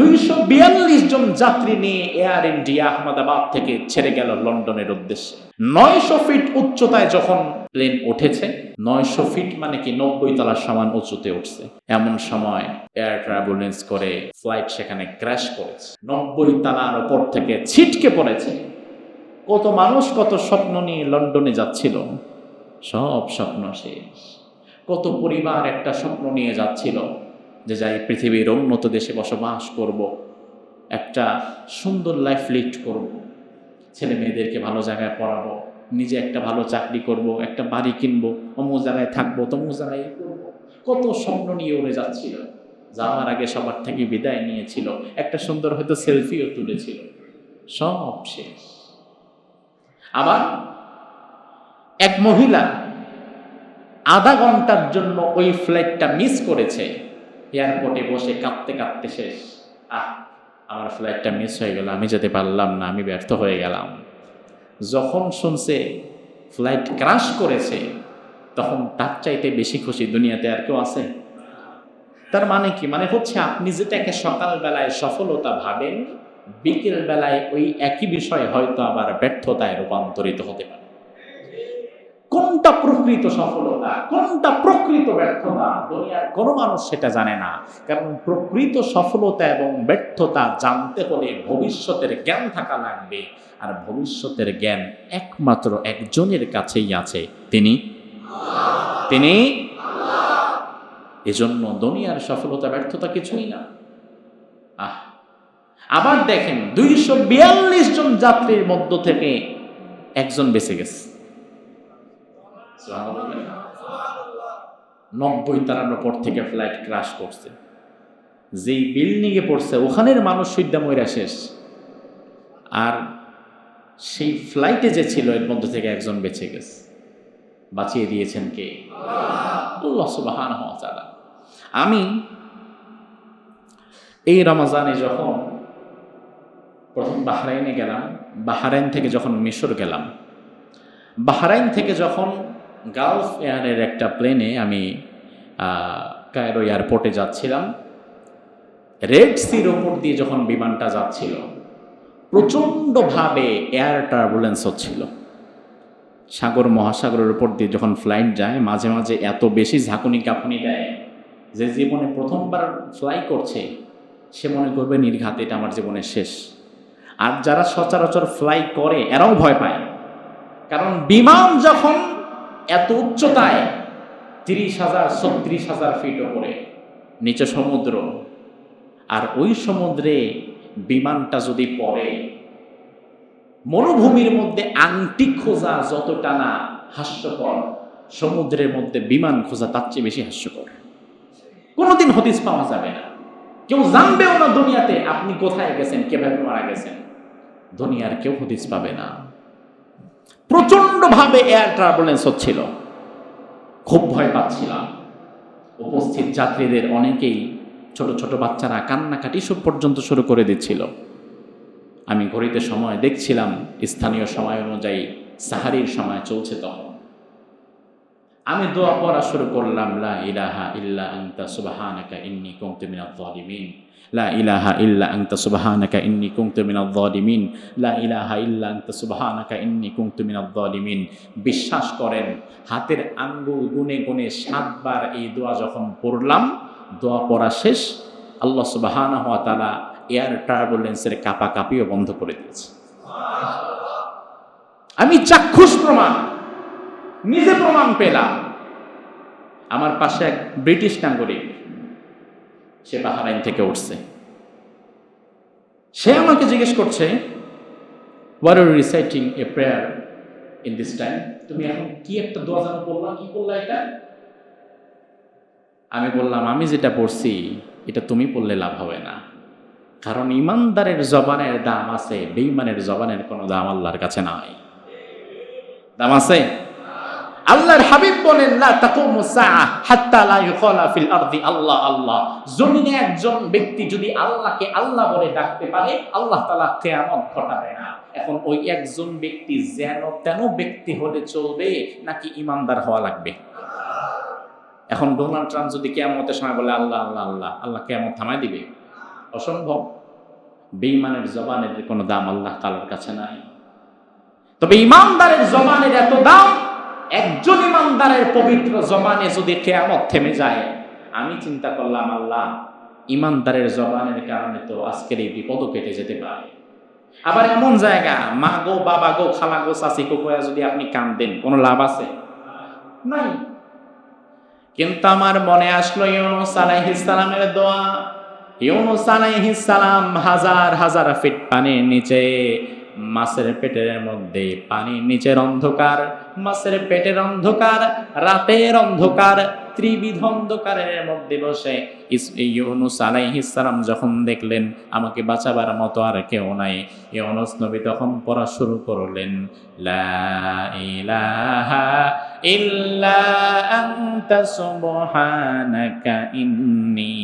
দুইশো বিয়াল্লিশ জন যাত্রী নিয়ে এয়ার ইন্ডিয়া আহমেদাবাদ থেকে ছেড়ে গেল লন্ডনের উদ্দেশ্যে। নয়শো ফিট উচ্চতায় যখন প্লেন উঠেছে, নয়শো ফিট মানে কি নব্বই তলার সমান উঁচুতে উঠছে। এমন সময় এয়ার ট্রাভেলেন্স করে ফ্লাইট সেখানে ক্র্যাশ করেছে। নব্বই তলার ওপর থেকে ছিটকে পড়েছে। কত মানুষ, কত স্বপ্ন নিয়ে লন্ডনে যাচ্ছিল। সব স্বপ্ন শেষ। কত পরিবার একটা স্বপ্ন নিয়ে যাচ্ছিল। যে যাই পৃথিবীর উন্নত দেশে বসবাস করব, একটা সুন্দর লাইফ লিড করব, ছেলে মেয়েদেরকে ভালো জায়গায় পড়াবো, নিজে একটা ভালো চাকরি করব, একটা বাড়ি কিনবো, অমুক জায়গায় থাকব, তমুক জায়গায় করব। কত স্বপ্ন নিয়ে উড়ে যাচ্ছিল যাওয়ার আগে সবার থেকে বিদায় নিয়েছিল, একটা সুন্দর হয়তো সেলফিও তুলেছিল। সব শেষ। আবার এক মহিলা আধা ঘণ্টার জন্য ওই ফ্লাইটটা মিস করেছে। এয়ারপোর্টে বসে কাঁদতে কাঁদতে শেষ। আহ, আমার ফ্লাইটটা মিস হয়ে গেল, আমি যেতে পারলাম না, আমি ব্যর্থ হয়ে গেলাম। যখন শুনছে ফ্লাইট ক্রাশ করেছে, তখন তার চাইতে বেশি খুশি দুনিয়াতে আর কেউ আছে? তার মানে কি? মানে হচ্ছে আপনি যেটাকে সকালবেলায় সফলতা ভাবেন বিকেল বেলায় ওই একই বিষয় হয়তো আবার ব্যর্থতায় রূপান্তরিত হতে পারে। কোনটা প্রকৃত সফলতা, কোনটা প্রকৃত ব্যর্থতা, দুনিয়ার কোনো মানুষ সেটা জানে না। কারণ প্রকৃত সফলতা এবং ব্যর্থতা জানতে হলে ভবিষ্যতের জ্ঞান থাকা লাগবে। আর ভবিষ্যতের জ্ঞান একমাত্র একজনের কাছেই আছে। তিনি? তিনি? এজন্য দুনিয়ার সফলতা, ব্যর্থতা কিছুই না। আহ! আবার দেখেন, দুইশো বিয়াল্লিশ জন যাত্রীর মধ্য থেকে একজন বেঁচে গেছে। নব্বই তারানোর পর থেকে ফ্লাইট ক্রাশ করছে। যেই বিল্ডিংয়ে পড়ছে, ওখানের মানুষ সুদ্দা ময়রা শেষ। আর সেই ফ্লাইটে যে ছিল, এর মধ্যে থেকে একজন বেঁচে গেছে। বাঁচিয়ে দিয়েছেন কে? ওয়া তাআলা। আমি এই রমাজানে যখন প্রথম বাহরাইনে গেলাম, বাহরাইন থেকে যখন মিশর গেলাম, বাহরাইন থেকে যখন গালফ এয়ারের একটা প্লেনে আমি কায়রো এয়ারপোর্টে যাচ্ছিলাম। রেড সির ওপর দিয়ে যখন বিমানটা যাচ্ছিল, প্রচণ্ডভাবে এয়ার টার্বুলেন্স হচ্ছিল। সাগর, মহাসাগরের উপর দিয়ে যখন ফ্লাইট যায়, মাঝে মাঝে এত বেশি ঝাঁকুনি কাঁপুনি দেয় যে জীবনে প্রথমবার ফ্লাই করছে, সে মনে করবে, নির্ঘাত, এটা আমার জীবনের শেষ। আর যারা সচরাচর ফ্লাই করে, এরাও ভয় পায়। কারণ বিমান যখন এত উচ্চতায় তিরিশ হাজার, ছত্রিশ হাজার ফিট ওপরে নিচে সমুদ্র। আর ওই সমুদ্রে বিমানটা যদি পড়ে, মরুভূমির মধ্যে আংটি খোঁজা যতটা না হাস্যকর, সমুদ্রের মধ্যে বিমান খোঁজা তার চেয়ে বেশি হাস্যকর। কোনোদিন হদিস পাওয়া যাবে না। কেউ জানবেও না দুনিয়াতে, আপনি কোথায় গেছেন কীভাবে মারা গেছেন। দুনিয়ার কেউ হদিস পাবে না। প্রচন্ডভাবে এয়ার ট্রাভেলেন্স হচ্ছিল। খুব ভয় পাচ্ছিলাম। উপস্থিত যাত্রীদের অনেকেই ছোট ছোট বাচ্চারা কান্নাকাটি সব পর্যন্ত শুরু করে দিচ্ছিল। আমি ঘড়িতে সময় দেখছিলাম, স্থানীয় সময় অনুযায়ী সাহারির সময় চলছে তখন। আমি দোয়া পড়া শুরু করলাম, লা ইলাহা ইল্লা আনতা, সুবহানাকা ইন্নী কুনতু মিনাজ জালিমিন লা ইলাহা ইল্লা আনতা সুবহানাকা ইন্নী কুনতু মিনাজ জালিমিন লা ইলাহা ইল্লা আনতা সুবহানাকা ইন্নী কুনতু মিনাজ জালিমিন বিশ্বাস করেন, হাতের আঙ্গুল গুনে গুনে সাতবার এই দোয়া যখন পড়লাম, দোয়া পড়া শেষ, আল্লাহ সুবহানাহু ওয়া তাআলা এয়ার টার্বুলেন্সের কাপাকাপিও বন্ধ করে দিয়েছে। আমি চাক্ষুষ প্রমাণ, নিজে প্রমাণ পেলাম। আমার পাশে এক ব্রিটিশ নাগরিক সে বাহারাইন থেকে উঠছে। সে আমাকে জিজ্ঞেস করছে were reciting a prayer in this time তুমি এখন কি একটা দোয়া জানো কি করলা এটা? আমি বললাম, আমি যেটা পড়ছি, এটা তুমি পড়লে লাভ হবে না। কারণ ইমানদারের জবানের দাম আছে, বেঈমানের জবানের কোনো দাম আল্লাহর কাছে নাই। দাম আছে? আল্লাহর হাবিব বলেন, লা তাকুমু সাআ হাত্তা লা ইউকালা ফিল আরদি আল্লাহ আল্লাহ। জমিনে একজন ব্যক্তি যদি আল্লাহকে আল্লাহ বলে ডাকতে পারে, আল্লাহ তাআলা কিয়ামত ঘটাবে না। এখন ওই একজন ব্যক্তি যেন তেন ব্যক্তি হলে চলবে, নাকি ইমানদার হওয়া লাগবে? এখন ডোনাল্ড ট্রাম্প যদি কেয়ামতের সময় বলে, আল্লাহ আল্লাহ আল্লাহ আল্লাহ কেয়ামত থামায় দিবে? অসম্ভব। বেঈমানের জবানের কোনো দাম আল্লাহ তালার কাছে নাই। তবে ইমানদারের জবানের এত দাম একজন ইমানদারের পবিত্র জবানে যদি কেয়ামত থেমে যায়, আমি চিন্তা করলাম, আল্লাহ, ইমানদারের জবানের কারণে তো আজকের এই বিপদও কেটে যেতে পারে। আবার এমন জায়গা, মা গো, বাবা গো, খালা গো চাষি গো যদি আপনি কান্দেন, কোনো লাভ আছে? নাই। কিন্তু আমার মনে আসলো ইউনুস আলাইহিস দোয়া। ইউনুস আলাইহিস সালাম হাজার হাজার ফিট পানির নিচে মাছের পেটের মধ্যে পানির নিচের অন্ধকার, মাছের পেটের অন্ধকার, রাতের অন্ধকার, ত্রিবিধ অন্ধকারের মধ্যে বসে। ইউনুস সালাম যখন দেখলেন, আমাকে বাঁচাবার মতো আর কেউ নাই। ইউনুস নবী তখন পড়া শুরু করলেন, লা ইলাহা ইল্লা আনতা সুবহানাকা ইন্নী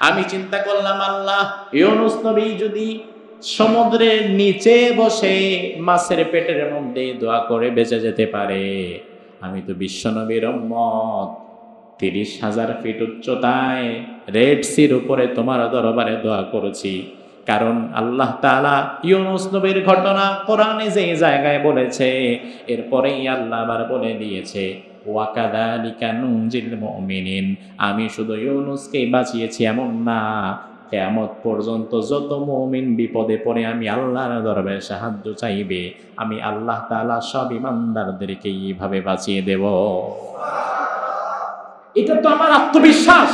আমি চিন্তা করলাম, আল্লাহ, ইউনুস নবী যদি সমুদ্রের নিচে বসে মাছের পেটের মধ্যে দোয়া করে বেঁচে যেতে পারে, আমি তো বিশ্বনবীর উম্মত। তিরিশ হাজার ফিট উচ্চতায় রেড সির উপরে তোমার দরবারে দোয়া করেছি। কারণ আল্লাহ তাআলা ইউনুস নবীর ঘটনা কোরআনে যে জায়গায় বলেছে, এরপরেই আল্লাহ আবার বলে দিয়েছে আমি শুধু ইউনুসকে বাঁচিয়েছি এমন না। কেয়ামত পর্যন্ত যত মুমিন বিপদে পড়ে আমি আল্লাহর দরবারে সাহায্য চাইবে। আমি আল্লাহ তাআলা সব ইমানদারদেরকে এইভাবে বাঁচিয়ে দেব। এটা তো আমার আত্মবিশ্বাস।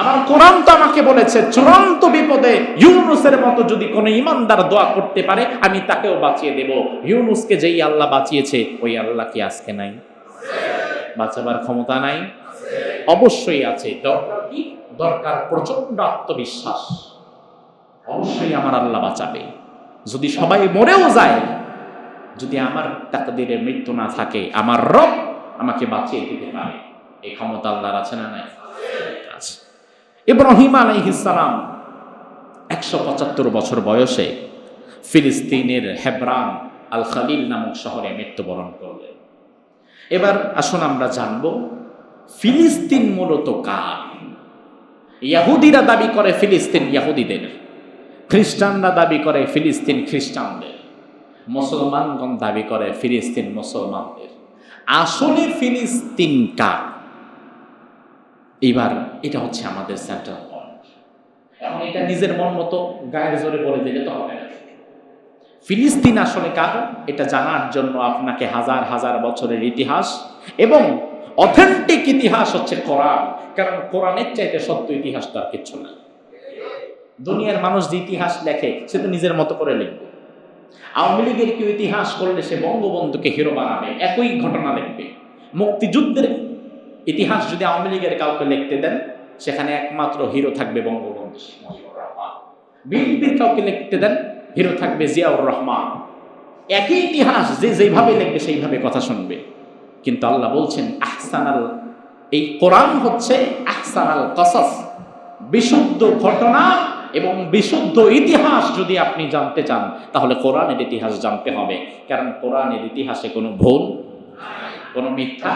আমার কোরআন তো আমাকে বলেছে, চূড়ান্ত বিপদে ইউনুসের মতো যদি কোনো ইমানদার দোয়া করতে পারে, আমি তাকেও বাঁচিয়ে দেব। ইউনুসকে যেই আল্লাহ বাঁচিয়েছে, ওই আল্লাহ কি আজকে নাই? বাঁচাবার ক্ষমতা নাই। অবশ্যই আছে। দরকার প্রচণ্ড আত্মবিশ্বাস। অবশ্যই আমার আল্লাহ বাঁচাবে। যদি সবাই মরেও যায়, যদি আমার তাকদিরে মৃত্যু না থাকে, আমার রব আমাকে বাঁচিয়ে দিতে পারে। এই ক্ষমতা আল্লাহর আছে না নাই? আছে। ইব্রাহিম আলাইহিসালাম একশো পঁচাত্তর বছর বয়সে ফিলিস্তিনের হেব্রান আল খালিল নামক শহরে মৃত্যুবরণ করলেন। এবার আসুন আমরা জানব, ফিলিস্তিন মূলত কার? ইয়াহুদিরা দাবি করে ফিলিস্তিন ইয়াহুদিদের, খ্রিস্টানরা দাবি করে ফিলিস্তিন খ্রিস্টানদের, মুসলমানগণ দাবি করে ফিলিস্তিন মুসলমানদের। আসলে ফিলিস্তিন কার? এবার এটা হচ্ছে আমাদের সেন্টার পয়েন্ট এখন এটা নিজের মন মতো গায়ের জোরে বলে দিলে তো হবে না। ফিলিস্তিন আসলে কার? এটা জানার জন্য আপনাকে হাজার হাজার বছরের ইতিহাস এবং অথেন্টিক ইতিহাস হচ্ছে কোরআন। কারণ কোরআনের চাইতে সত্য ইতিহাস তো আর কিচ্ছু না। দুনিয়ার মানুষ যে ইতিহাস লেখে, সে তো নিজের মতো করে লিখবে। আওয়ামী লীগের কেউ ইতিহাস করলে সে বঙ্গবন্ধুকে হিরো বানাবে, একই ঘটনা লিখবে। মুক্তিযুদ্ধের ইতিহাস যদি আওয়ামী লীগের কাউকে লিখতে দেন, সেখানে একমাত্র হিরো থাকবে বঙ্গবন্ধু। বিএনপির কাউকে লিখতে দেন হিরো থাকবে জিয়াউর রহমান। একই ইতিহাস যে যেভাবে লিখবে সেইভাবে কথা শুনবে। কিন্তু আল্লাহ বলছেন, আহসানাল, এই কোরআন হচ্ছে আহসানাল কসাস, বিশুদ্ধ ঘটনা এবং বিশুদ্ধ ইতিহাস যদি আপনি জানতে চান, তাহলে কোরআনের ইতিহাস জানতে হবে। কারণ কোরআনের ইতিহাসে কোনো ভুল কোনো মিথ্যা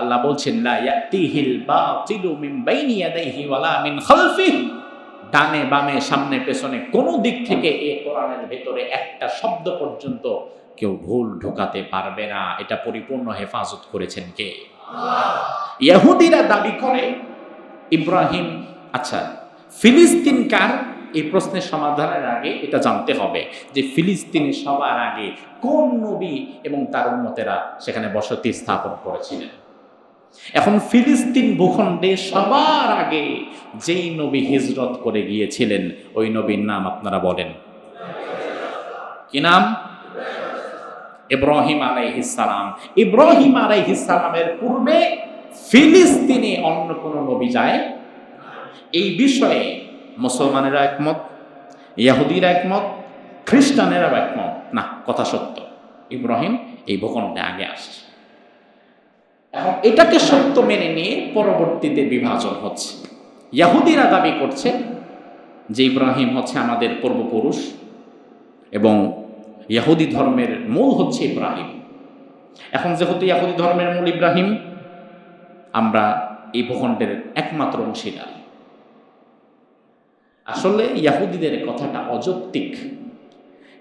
আল্লাহ বলছেন, লা ইয়াতিহিল বাতিলু মিন বাইনি ইয়াদাইহি ওয়ালা মিন খালফিহি। ডানে বামে, সামনে, পেছনে, কোনো দিক থেকে এই কোরআনের ভেতরে একটা শব্দ পর্যন্ত কেউ ভুল ঢোকাতে পারবে না। এটা পরিপূর্ণ হেফাজত করেছেন কে? ইহুদিরা দাবি করে, ইব্রাহিম আচ্ছা ফিলিস্তিন কার? এই প্রশ্নের সমাধানের আগে এটা জানতে হবে যে ফিলিস্তিনে সবার আগে কোন নবী এবং তার উন্নতেরা সেখানে বসতি স্থাপন করেছিলেন? এখন ফিলিস্তিন ভূখণ্ডে সবার আগে যেই নবী হিজরত করে গিয়েছিলেন, ওই নবীর নাম আপনারা বলেন। কি নাম? ইব্রাহিম আলাইহিসালাম ইব্রাহিম আলাইহিসালামের পূর্বে ফিলিস্তিনে অন্য কোনো নবী যায়? এই বিষয়ে মুসলমানেরা একমত, ইয়াহুদিরা একমত খ্রিস্টানেরা একমত। না, কথা সত্য। ইব্রাহিম এই ভূখণ্ডে আগে আসছে। এখন এটাকে সত্য মেনে নিয়ে পরবর্তীতে বিভাজন হচ্ছে। ইয়াহুদিরা দাবি করছে যে ইব্রাহিম হচ্ছে আমাদের পূর্বপুরুষ এবং ইয়াহুদি ধর্মের মূল হচ্ছে ইব্রাহিম। এখন যেহেতু ইয়াহুদি ধর্মের মূল ইব্রাহিম, আমরা এই ভূখণ্ডের একমাত্র অংশীদার আসলে ইয়াহুদিদের কথাটা অযৌক্তিক,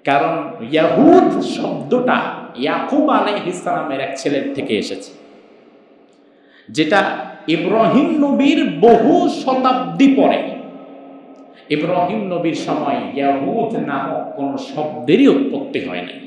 কারণ ইয়াহুদ শব্দটা ইয়াকুব আলাই ইসলামের এক ছেলের থেকে এসেছে। যেটা ইব্রাহিম নবীর বহু শতাব্দী পরে। ইব্রাহিম নবীর সময় ইয়াহুদ নামক কোন শব্দেরই উৎপত্তি হয় নাই।